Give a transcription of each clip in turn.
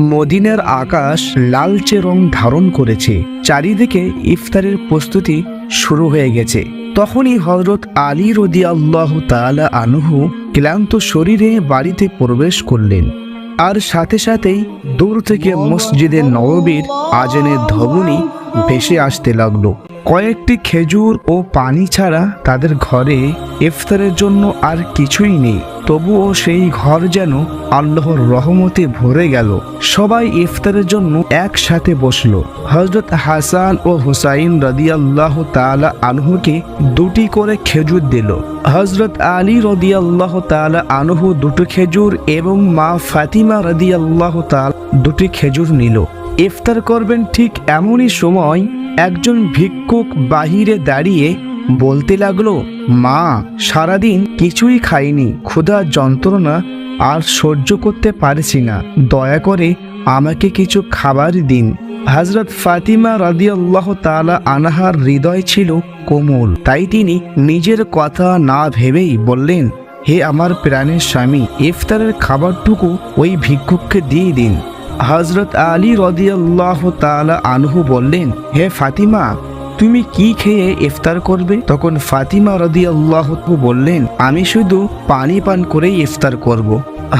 মদিনার আকাশ লালচে রং ধারণ করেছে। চারিদিকে ইফতারের প্রস্তুতি শুরু হয়ে গেছে। তখনই হজরত আলী রদি আল্লাহ তালা আনহু ক্লান্ত শরীরে বাড়িতে প্রবেশ করলেন। আর সাথে সাথেই দূর থেকে মসজিদে নববীর আজানের ধবনি ভেসে আসতে লাগল। কয়েকটি খেজুর ও পানি ছাড়া তাদের ঘরে ইফতারের জন্য আর কিছুই নেই। তবুও সেই ঘর যেন আল্লাহর রহমতে ভরে গেল। সবাই ইফতারের জন্য একসাথে বসল। হজরত হাসান ও হুসাইন রদিয়াল্লাহ তালা আনহুকে দুটি করে খেজুর দিল। হজরত আলী রদিয়াল্লাহ তালা আনহু দুটো খেজুর এবং মা ফাতিমা রদিয়াল্লাহ তাল দুটি খেজুর নিল। ইফতার করবেন ঠিক এমনই সময় একজন ভিক্ষুক বাহিরে দাঁড়িয়ে বলতে লাগল, মা, সারাদিন কিছুই খাইনি। ক্ষুধা যন্ত্রণা আর সহ্য করতে পারছি না। দয়া করে আমাকে কিছু খাবার দিন। হজরত ফাতিমা রাদিয়াল্লাহ তালা আনাহার হৃদয় ছিল কোমল। তাই তিনি নিজের কথা না ভেবেই বললেন, হে আমার প্রাণের স্বামী, ইফতারের খাবারটুকু ওই ভিক্ষুককে দিয়ে দিন। হজরত আলী রদিয়াল্লাহ তালা আনহু বললেন, হে ফাতিমা তুমি কি খেয়ে ইফতার করবে তখন ফাতিমা রদি আল্লাহ বললেন, আমি শুধু পানি পান করেই ইফতার করব।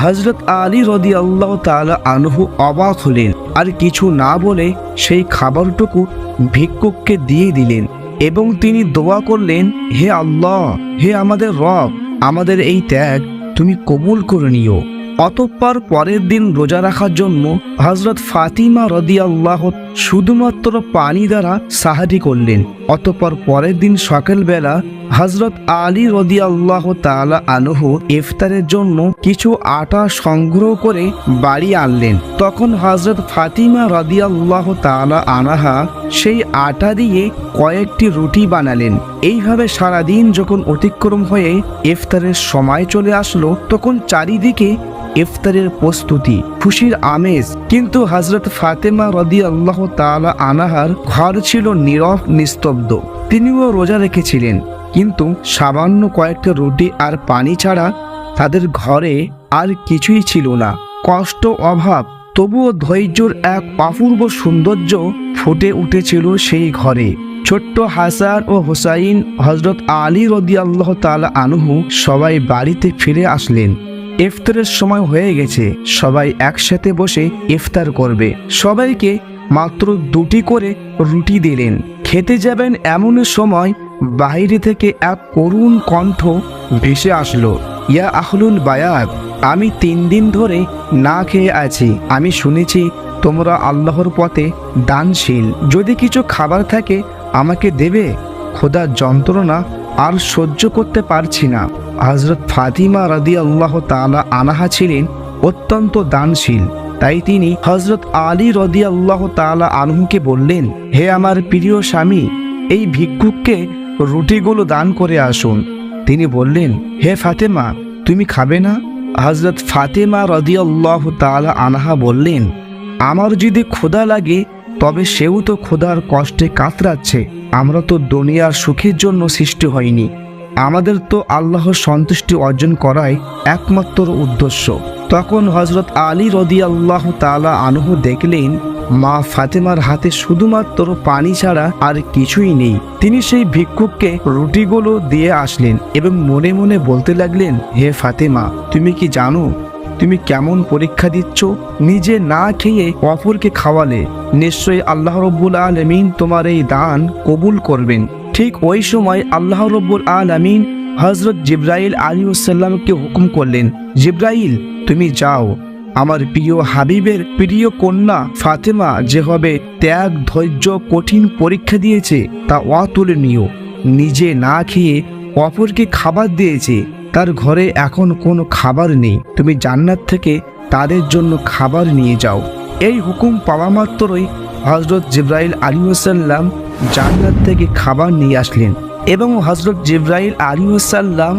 হজরত আলী রদি আল্লাহ তালা আনহু অবাক হলেন, আর কিছু না বলে সেই খাবারটুকু ভিক্ষুককে দিয়ে দিলেন এবং তিনি দোয়া করলেন, হে আল্লাহ, হে আমাদের রব, আমাদের এই ত্যাগ তুমি কবুল করে নিও অতঃপর পরের দিন রোজা রাখার জন্য হজরত ফাতিমা রদিয়াল্লাহ শুধুমাত্র পানি দ্বারা সাহারি করলেন। অতঃপর পরের দিন সকালবেলা হজরত আলী রদিয়াল্লাহ তালা আনহু ইফতারের জন্য কিছু আটা সংগ্রহ করে বাড়ি আনলেন। তখন হজরত ফাতিমা রদিয়াল্লাহ তালা আনাহা সেই আটা দিয়ে কয়েকটি রুটি বানালেন। এইভাবে সারাদিন যখন অতিক্রম হয়ে ইফতারের সময় চলে আসলো, তখন চারিদিকে ইফতারের প্রস্তুতি, খুশির আমেজ। কিন্তু হজরত ফাতেমা রদি আল্লাহ তালা আনাহার ঘর ছিল নীরব, নিস্তব্ধ। তিনিও রোজা রেখেছিলেন। কিন্তু সামান্য কয়েকটা রুটি আর পানি ছাড়া তাদের ঘরে আর কিছুই ছিল না। কষ্ট, অভাব, তবুও ধৈর্যর এক অপূর্ব সৌন্দর্য ফুটে উঠেছিল সেই ঘরে। ছোট্ট হাসান ও হোসাইন হজরত আলী রদি আল্লাহ তালা আনহু সবাই বাড়িতে ফিরে আসলেন। ইফতারের সময় হয়ে গেছে। সবাই একসাথে বসে ইফতার করবে। সবাইকে মাত্র দুটি করে রুটি দিলেন। খেতে যাবেন এমন সময় বাইরে থেকে এক করুণ কণ্ঠ ভেসে আসলো, ইয়া আহলুল বায়াত, আমি তিন দিন ধরে না খেয়ে আছি। আমি শুনেছি তোমরা আল্লাহর পথে দানশীল। যদি কিছু খাবার থাকে আমাকে দেবে? খোদার যন্ত্রণা আর সহ্য করতে পারছি না। হজরত ফাতিমা রাদি আল্লাহ তালা আনাহা ছিলেন অত্যন্ত দানশীল। তাই তিনি হজরত আলী রদি আল্লাহ তালা আনহুকে বললেন, হে আমার প্রিয় স্বামী, এই ভিক্ষুককে রুটিগুলো দান করে আসুন। তিনি বললেন, হে ফাতেমা, তুমি খাবে না? হজরত ফাতেমা রদি আল্লাহ তালা আনাহা বললেন, আমার যদি ক্ষুধা লাগে তবে সেও তো ক্ষুধার কষ্টে কাতরাচ্ছে। আমরা তো দুনিয়ার সুখের জন্য সৃষ্টি হয়নি আমাদের তো আল্লাহর সন্তুষ্টি অর্জন করাই একমাত্র উদ্দেশ্য। তখন হজরত আলী রদি আল্লাহ তালা আনহু দেখলেন, মা ফাতেমার হাতে শুধুমাত্র পানি ছাড়া আর কিছুই নেই। তিনি সেই ভিক্ষুককে রুটিগুলো দিয়ে আসলেন এবং মনে মনে বলতে লাগলেন, হে ফাতেমা, তুমি কি জানো তুমি কেমন পরীক্ষা দিচ্ছ? নিজে না খেয়ে অপরকে খাওয়ালে। নিশ্চয়ই আল্লাহ রব্বুল আলমিন তোমার এই দান কবুল করবেন। ঠিক ওই সময় আল্লাহ রব্বুল আলমিন হজরত জিব্রাইল আলী সাল্লামকে হুকুম করলেন, জিব্রাইল, তুমি যাও। আমার প্রিয় হাবিবের প্রিয় কন্যা ফাতেমা যে হবে ত্যাগ, ধৈর্য, কঠিন পরীক্ষা দিয়েছে, তা অতুলনীয়। নিজে না খেয়ে অপরকে খাবার দিয়েছে। তার ঘরে এখন কোনো খাবার নেই। তুমি জান্নাত থেকে তাদের জন্য খাবার নিয়ে যাও। এই হুকুম পাওয়া মাত্রই হজরত জিব্রাইল আলিউসাল্লাম জান্নাত থেকে খাবার নিয়ে আসলেন এবং হজরত জিব্রাইল আলিউসাল্লাম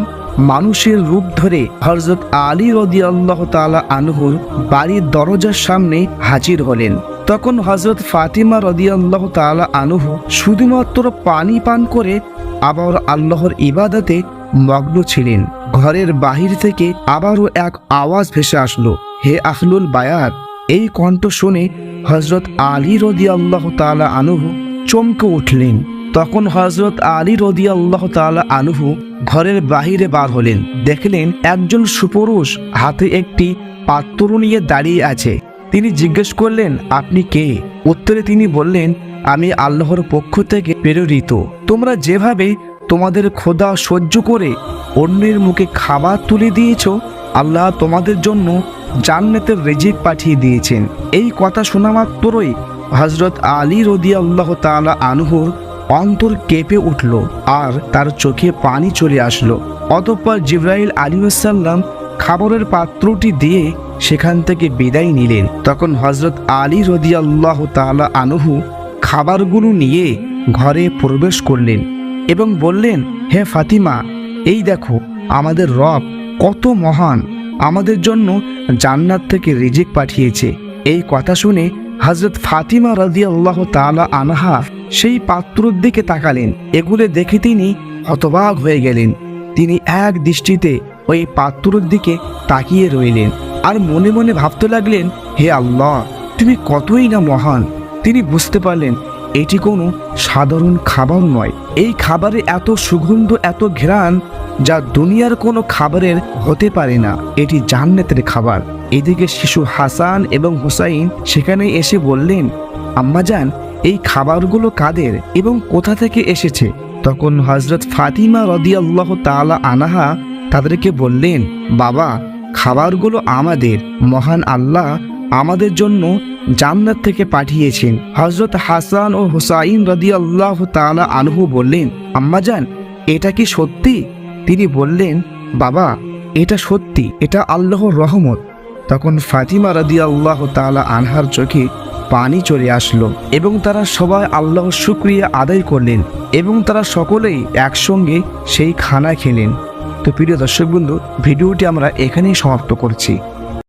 মানুষের রূপ ধরে হজরত আলী রদি আল্লাহ তালা আনহুর বাড়ির দরজার সামনে হাজির হলেন। তখন হজরত ফাতিমা রদি আল্লাহ তালা আনহু শুধুমাত্র পানি পান করে আবার আল্লাহর ইবাদতে মগ্ন ছিলেন। ঘরের বাহির থেকে আবারও এক আওয়াজ ভেসে আসলো, হে আহলুল বায়াত! এই কণ্ঠ শুনে হজরত আলী রদি আল্লাহ তালা আনুহু চমকে উঠলেন। তখন হজরত আলী রদি আল্লাহ তালা আনুহু ঘরের বাহিরে বার হলেন। দেখলেন একজন সুপুরুষ হাতে একটি পাত্র নিয়ে দাঁড়িয়ে আছে। তিনি জিজ্ঞেস করলেন, আপনি কে? উত্তরে তিনি বললেন, আমি আল্লাহর পক্ষ থেকে প্রেরিত। তোমরা যেভাবে তোমাদের খোদা সহ্য করে অন্যের মুখে খাবার তুলে দিয়েছ, আল্লাহ তোমাদের জন্য জান্নাতের রেজিক পাঠিয়ে দিয়েছেন। এই কথা শোনা মাত্রই হজরত আলী রদিয়া আল্লাহ তালা আনহুর অন্তর কেঁপে উঠল আর তার চোখে পানি চলে আসলো। অতঃপর জিব্রাইল আলিউসাল্লাম খাবারের পাত্রটি দিয়ে সেখান থেকে বিদায় নিলেন। তখন হজরত আলী রদি আল্লাহ তালা আনহু খাবারগুলো নিয়ে ঘরে প্রবেশ করলেন। এবং বললেন, হে ফাতিমা, এই দেখো, আমাদের রব কত মহান, আমাদের জন্য জান্নাত থেকে রিজিক পাঠিয়েছে। এই কথা শুনে হজরত ফাতিমা রাজি আল্লাহ তালা আনহা সেই পাত্রর দিকে তাকালেন। এগুলো দেখে তিনি হতবাক হয়ে গেলেন। তিনি এক দৃষ্টিতে ওই পাত্রর দিকে তাকিয়ে রইলেন আর মনে মনে ভাবতে লাগলেন, হে আল্লাহ, তুমি কতই না মহান। তিনি বুঝতে পারলেন এটি কোনো সাধারণ খাবার নয়। এই খাবারে এত সুগন্ধ, এত ঘ্রাণ যা দুনিয়ার কোনো খাবারের হতে পারে না। এটি জান্নাতের খাবার। এদিকে শিশু হাসান এবং হুসাইন সেখানে এসে বললেন আম্মাজান এই খাবারগুলো কাদের এবং কোথা থেকে এসেছে? তখন হজরত ফাতিমা রদিয়াল্লাহ তালা আনাহা তাদেরকে বললেন, বাবা, খাবারগুলো আমাদের। মহান আল্লাহ আমাদের জন্য জান্নাত থেকে পাঠিয়েছেন। হজরত হাসান ও হুসাইন রদি আল্লাহ তালা আনহু বললেন আম্মাজান এটা কি সত্যি? তিনি বললেন, বাবা, এটা সত্যি, এটা আল্লাহর রহমত। তখন ফাতিমা রদি আল্লাহ তালা আনহার চোখে পানি চলে আসলো এবং তারা সবাই আল্লাহ শুক্রিয়া আদায় করলেন এবং তারা সকলেই একসঙ্গে সেই খানা খেলেন। তো প্রিয় দর্শক বন্ধু, ভিডিওটি আমরা এখানেই সমাপ্ত করছি।